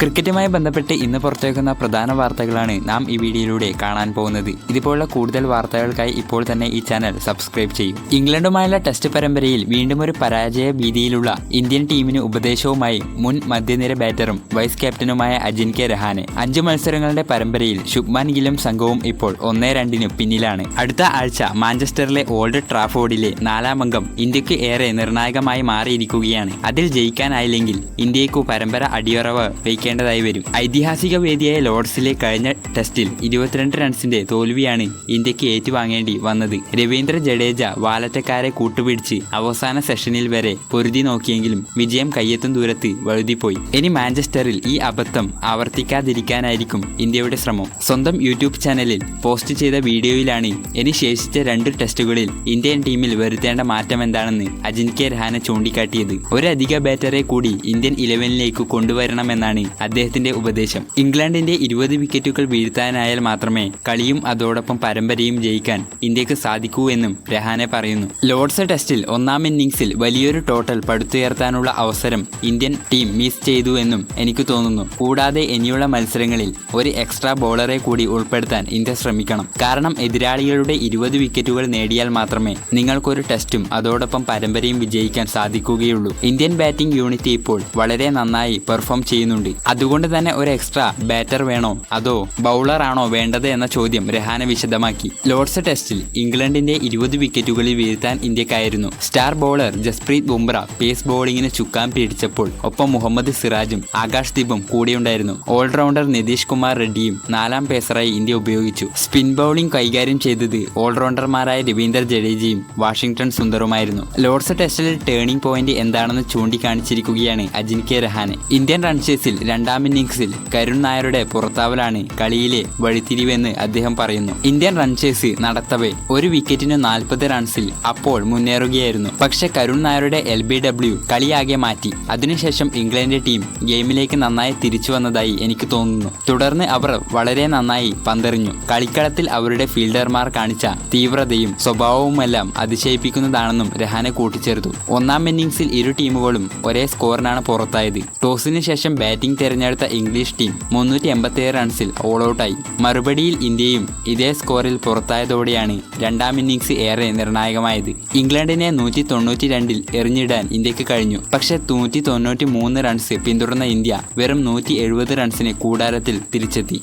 ക്രിക്കറ്റുമായി ബന്ധപ്പെട്ട് ഇന്ന് പുറത്തേക്കുന്ന പ്രധാന വാർത്തകളാണ് നാം ഈ വീഡിയോയിലൂടെ കാണാൻ പോകുന്നത്. ഇതുപോലുള്ള കൂടുതൽ വാർത്തകൾക്കായി ഇപ്പോൾ തന്നെ ഈ ചാനൽ സബ്സ്ക്രൈബ് ചെയ്യും. ഇംഗ്ലണ്ടുമായുള്ള ടെസ്റ്റ് പരമ്പരയിൽ വീണ്ടും ഒരു പരാജയ ഭീതിയിലുള്ള ഇന്ത്യൻ ടീമിന് ഉപദേശവുമായി മുൻ മധ്യനിര ബാറ്ററും വൈസ് ക്യാപ്റ്റനുമായ അജിൻകെ രഹാനെ. അഞ്ച് മത്സരങ്ങളുടെ പരമ്പരയിൽ ശുഭ്മാൻ ഗില്ലും സംഘവും ഇപ്പോൾ ഒന്നേ രണ്ടിന് പിന്നിലാണ്. അടുത്ത ആഴ്ച മാഞ്ചസ്റ്ററിലെ ഓൾഡ് ട്രാഫോർഡിലെ നാലാം അംഗം ഇന്ത്യയ്ക്ക് ഏറെ നിർണായകമായി മാറിയിരിക്കുകയാണ്. അതിൽ ജയിക്കാനായില്ലെങ്കിൽ ഇന്ത്യക്കു പരമ്പര അടിയറവ് വയ്ക്കേണ്ടതായി വരും. ഐതിഹാസിക വേദിയായ ലോർഡ്സിലെ കഴിഞ്ഞ ടെസ്റ്റിൽ ഇരുപത്തിരണ്ട് റൺസിന്റെ തോൽവിയാണ് ഇന്ത്യയ്ക്ക് ഏറ്റുവാങ്ങേണ്ടി വന്നത്. രവീന്ദ്ര ജഡേജ വാലറ്റക്കാരെ കൂട്ടുപിടിച്ച് അവസാന സെഷനിൽ വരെ പൊരുതി നോക്കിയെങ്കിലും വിജയം കയ്യെത്തും ദൂരത്ത് വഴുതിപ്പോയി. ഇനി മാഞ്ചസ്റ്ററിൽ ഈ അബദ്ധം ആവർത്തിക്കാതിരിക്കാനായിരിക്കും ഇന്ത്യയുടെ ശ്രമം. സ്വന്തം യൂട്യൂബ് ചാനലിൽ പോസ്റ്റ് ചെയ്ത വീഡിയോയിലാണ് ഇനി ശേഷിച്ച രണ്ട് ടെസ്റ്റുകളിൽ ഇന്ത്യൻ ടീമിൽ വരുത്തേണ്ട മാറ്റം എന്താണെന്ന് അജിൻകെ രഹാനെ ചൂണ്ടിക്കാട്ടിയത്. ഒരധിക ബാറ്ററെ കൂടി ഇന്ത്യൻ ഇലവനിലേക്ക് കൊണ്ടുവരണമെന്നാണ് അദ്ദേഹത്തിന്റെ ഉപദേശം. ഇംഗ്ലണ്ടിന്റെ ഇരുപത് വിക്കറ്റുകൾ വീഴ്ത്താനായാൽ മാത്രമേ കളിയും അതോടൊപ്പം പരമ്പരയും ജയിക്കാൻ ഇന്ത്യയ്ക്ക് സാധിക്കൂ എന്നും രഹാനെ പറയുന്നു. ലോർഡ്സ് ടെസ്റ്റിൽ ഒന്നാം ഇന്നിംഗ്സിൽ വലിയൊരു ടോട്ടൽ പടുത്തുയർത്താനുള്ള അവസരം ഇന്ത്യൻ ടീം മിസ് ചെയ്തു എന്നും എനിക്ക് തോന്നുന്നു. കൂടാതെ ഇനിയുള്ള മത്സരങ്ങളിൽ ഒരു എക്സ്ട്രാ ബോളറെ കൂടി ഉൾപ്പെടുത്താൻ ഇന്ത്യ ശ്രമിക്കണം. കാരണം എതിരാളികളുടെ ഇരുപത് വിക്കറ്റുകൾ നേടിയാൽ മാത്രമേ നിങ്ങൾക്കൊരു ടെസ്റ്റും അതോടൊപ്പം പരമ്പരയും വിജയിക്കാൻ സാധിക്കുകയുള്ളൂ. ഇന്ത്യൻ ബാറ്റിംഗ് യൂണിറ്റ് ഇപ്പോൾ വളരെ നന്നായി പെർഫോം ചെയ്യുന്നുണ്ട്. അതുകൊണ്ട് തന്നെ ഒരു എക്സ്ട്രാ ബാറ്റർ വേണോ? അതോ ബൗളർ ആണോ വേണ്ടത് എന്ന ചോദ്യം രഹാന വിശദമാക്കി. ലോർഡ്സ് ടെസ്റ്റിൽ ഇംഗ്ലണ്ടിന്റെ ഇരുപത് വിക്കറ്റുകളിൽ വീഴ്ത്താൻ ഇന്ത്യക്കായിരുന്നു. Star bowler Jasprit Bumrah pace ബോളിങ്ങിന് ചുക്കാൻ പിടിച്ചപ്പോൾ ഒപ്പം മുഹമ്മദ് സിറാജും ആകാശ് ദീപും കൂടെയുണ്ടായിരുന്നു. ഓൾറൗണ്ടർ നിതീഷ് കുമാർ റെഡ്ഡിയും നാലാം പേസറായി ഇന്ത്യ ഉപയോഗിച്ചു. സ്പിൻ ബൗളിംഗ് കൈകാര്യം ചെയ്തത് ഓൾറൗണ്ടർമാരായ രവീന്ദർ ജഡേജയും വാഷിംഗ്ടൺ സുന്ദറുമായിരുന്നു. ലോർഡ്സ് ടെസ്റ്റിലെ ടേണിംഗ് പോയിന്റ് എന്താണെന്ന് ചൂണ്ടിക്കാണിച്ചിരിക്കുകയാണ് അജിൻകെ രഹാനെ. ഇന്ത്യൻ റൺചേസിൽ രണ്ടാം ഇന്നിംഗ്സിൽ കരുൺ നായരുടെ പുറത്താവലാണ് കളിയിലെ വഴിത്തിരിവെന്ന് അദ്ദേഹം പറയുന്നു. ഇന്ത്യൻ റൺചേസ് നടത്തവേ ഒരു വിക്കറ്റിന് നാൽപ്പത് റൺസിൽ അപ്പോൾ മുന്നേറുകയായിരുന്നു. പക്ഷെ കരുൺ നായരുടെ എൽ ബി ഡബ്ല്യു കളിയാകെ മാറ്റി. അതിനുശേഷം ഇംഗ്ലണ്ട് ടീം ഗെയിമിലേക്ക് നന്നായി തിരിച്ചു വന്നതായി എനിക്ക് തോന്നുന്നു. തുടർന്ന് അവർ വളരെ നന്നായി പന്തെറിഞ്ഞു. കളിക്കളത്തിൽ അവരുടെ ഫീൽഡർമാർ കാണിച്ച തീവ്രതയും സ്വഭാവവുമെല്ലാം അതിശയിപ്പിക്കുന്നതാണെന്നും രഹാനെ കൂട്ടിച്ചേർത്തു. ഒന്നാം ഇന്നിംഗ്സിൽ ഇരു ടീമുകളും ഒരേ സ്കോറിനാണ് പുറത്തായത്. ടോസിന് ശേഷം ബാറ്റിംഗ് തിരഞ്ഞെടുത്ത ഇംഗ്ലീഷ് ടീം മുന്നൂറ്റി എൺപത്തിയേഴ് റൺസിൽ ഓൾ ഔട്ടായി മറുപടിയിൽ ഇന്ത്യയും ഇതേ സ്കോറിൽ പുറത്തായതോടെയാണ് രണ്ടാം ഇന്നിംഗ്സ് ഏറെ നിർണായകമായത്. ഇംഗ്ലണ്ടിനെ നൂറ്റി തൊണ്ണൂറ്റി രണ്ടിൽ എറിഞ്ഞിടാൻ ഇന്ത്യയ്ക്ക് കഴിഞ്ഞു. പക്ഷെ നൂറ്റി തൊണ്ണൂറ്റി മൂന്ന് റൺസ് പിന്തുടർന്ന ഇന്ത്യ വെറും നൂറ്റി എഴുപത് റൺസിന് കൂടാരത്തിൽ തിരിച്ചെത്തി.